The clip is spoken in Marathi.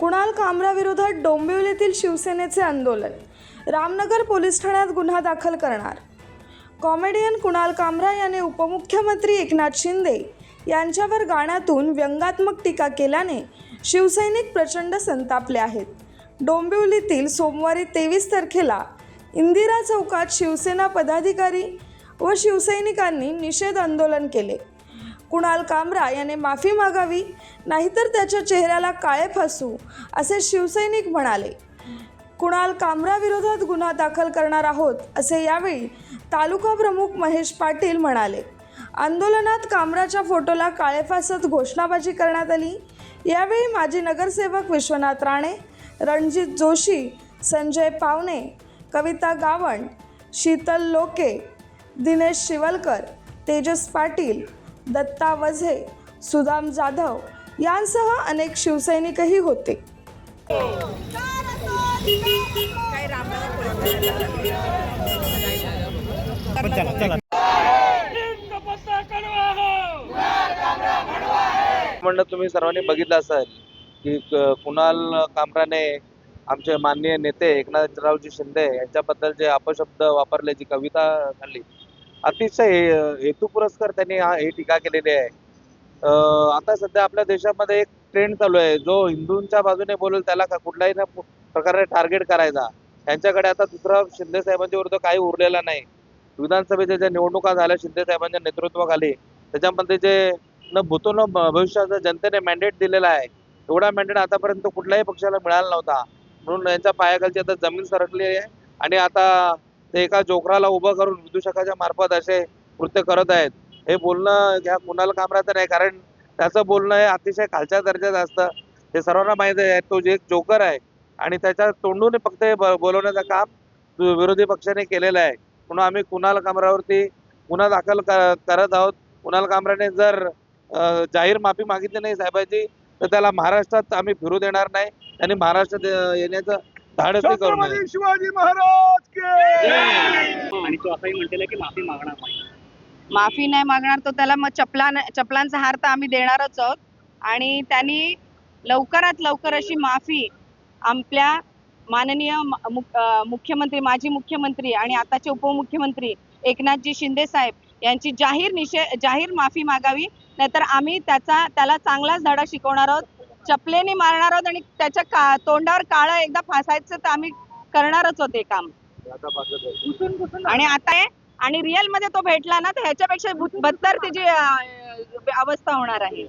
कुणाल कामराविरोधात डोंबिवलीतील शिवसेनेचे आंदोलन. रामनगर पोलीस ठाण्यात गुन्हा दाखल करणार. कॉमेडियन कुणाल कामरा याने उपमुख्यमंत्री एकनाथ शिंदे यांच्यावर गाण्यातून व्यंगात्मक टीका केल्याने शिवसैनिक प्रचंड संतापले आहेत. डोंबिवलीतील सोमवारी तेवीस तारखेला इंदिरा चौकात शिवसेना पदाधिकारी व शिवसैनिकांनी निषेध आंदोलन केले. कुणाल कामरा याने माफी मागावी नाहीतर त्याच्या चेहऱ्याला काळे फासू असे शिवसैनिक म्हणाले. कुणाल कामराविरोधात गुन्हा दाखल करणार आहोत असे यावेळी तालुका प्रमुख महेश पाटील म्हणाले. आंदोलनात कामराच्या फोटोला काळेफासत घोषणाबाजी करण्यात आली. यावेळी माजी नगरसेवक विश्वनाथ राणे रणजित जोशी संजय पावणे कविता गावण शीतल लोके दिनेश शिवलकर तेजस पाटील दत्ता वझे सुदाम जाधव यांसह अनेक शिवसैनिकही होते. म्हणलं तुम्ही सर्वांनी बघितलं असेल क- कुणाल कामराने आमचे माननीय नेते एकनाथरावजी शिंदे यांच्याबद्दल जे अपशब्द वापरले जी कविता झाली अतिशय हेतुपुरस्कर त्यांनी हा ही टीका केलेली आहे. आता सध्या आपल्या देशामध्ये एक ट्रेंड चालू आहे. जो हिंदूंच्या बाजूने बोलेल त्याला कुठल्याही ना प्रकारे टार्गेट करायचा. त्यांच्याकडे आता दुसरा शिंदे साहेबांच्या विरुद्ध काही उरलेला नाही. विधानसभेच्या ज्या निवडणुका झाल्या शिंदे साहेबांच्या नेतृत्वाखाली त्याच्यामध्ये जे न भूतो न भविष्याचं जनतेने मॅन्डेट दिलेला आहे एवढा मॅन्डेट आतापर्यंत कुठल्याही पक्षाला मिळाला नव्हता. म्हणून यांच्या पायाखालची आता जमीन सरकली आहे. आणि आता ते एका जोकराला उभं करून विदूषकाच्या मार्फत असे कृत्य करत आहेत. हे बोलणं ह्या कुणाला कामराचं नाही कारण त्याचं बोलणं हे अतिशय खालच्या दर्जाचं असतं. हे सर्वांना माहिती आहे तो जे एक जोकर आहे. आणि त्याच्या तोंडून फक्त हे ब- बोलवण्याचं काम विरोधी पक्षाने केलेलं आहे. म्हणून आम्ही कुणाल कामरावरती गुन्हा दाखल क- करत आहोत. कुणाल कामराने जर जाहीर माफी मागितली नाही साहेबांची तर त्याला महाराष्ट्रात आम्ही फिरू देणार नाही. त्यांनी महाराष्ट्रात येण्याचं धाडसही करू नये छत्रपती शिवाजी महाराज के आणि तो असंही म्हणतेला की माफी मागणार नाही. माफी नाही मागणार तर त्याला मग चपला चपलांचा हार तर आम्ही देणारच आहोत. आणि त्यांनी लवकरात लवकर अशी माफी आपल्या माननीय म- मु- अं, मुख्यमंत्री माजी मुख्यमंत्री आणि आताचे उपमुख्यमंत्री एकनाथजी शिंदे साहेब यांची जाहीर निषे जाहीर माफी मागावी. नाहीतर आम्ही त्याचा त्याला चांगलाच धडा शिकवणार आहोत. चपलेने मारणार आहोत आणि त्याच्या का तोंडावर काळं एकदा फासायचं तर आम्ही करणारच होते काम. आणि आता आहे आणि रिअलमध्ये तो भेटला ना तर ह्याच्यापेक्षा बदतर त्याची अवस्था होणार आहे.